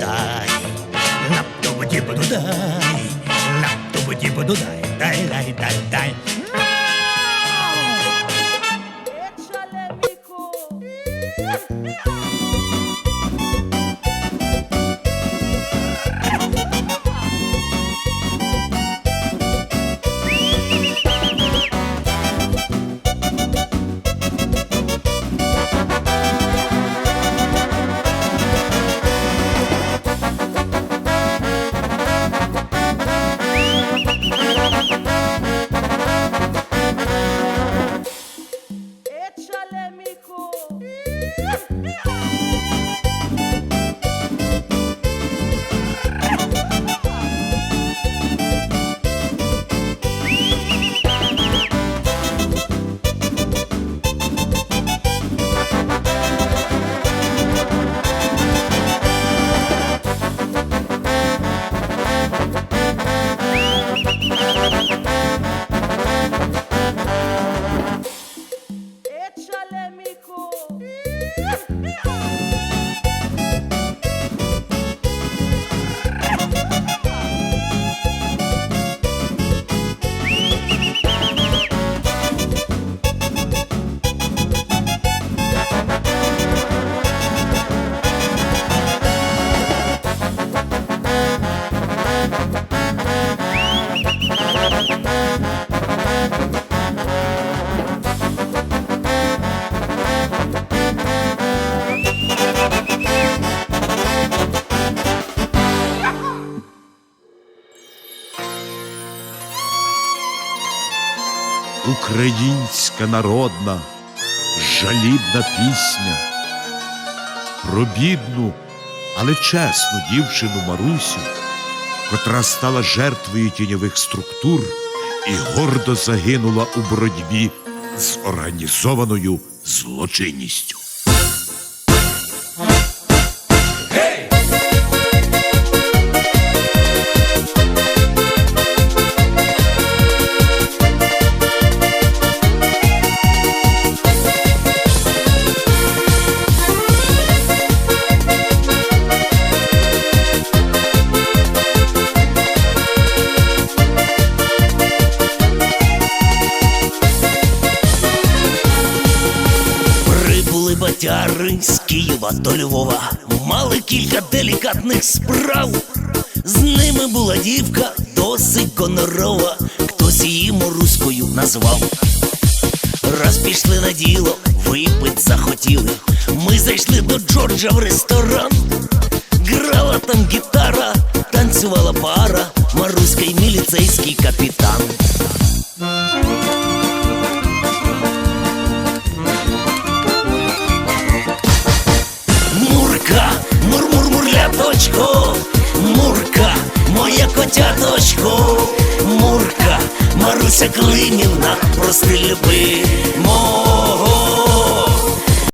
дай, на тобі буду дай, на тобі буду дай, дай, дай, дай, дай. Українська народна жалібна пісня про бідну, але чесну дівчину Марусю котра стала жертвою тіньових структур і гордо загинула у боротьбі з організованою злочинністю. Прибули з Києва до Львова, мали кілька делікатних справ. З ними була дівка досить гонорова, хтось її моруською назвав. Раз пішли на діло, випить захотіли. Ми зайшли до Джорджа в ресторан. Грала там гітара, танцювала пара, Маруська й міліцейський капітан. Мур-мур-мурляточко, Мурка, моя котяточко, Мурка, Маруся Клинівна, прости люби мого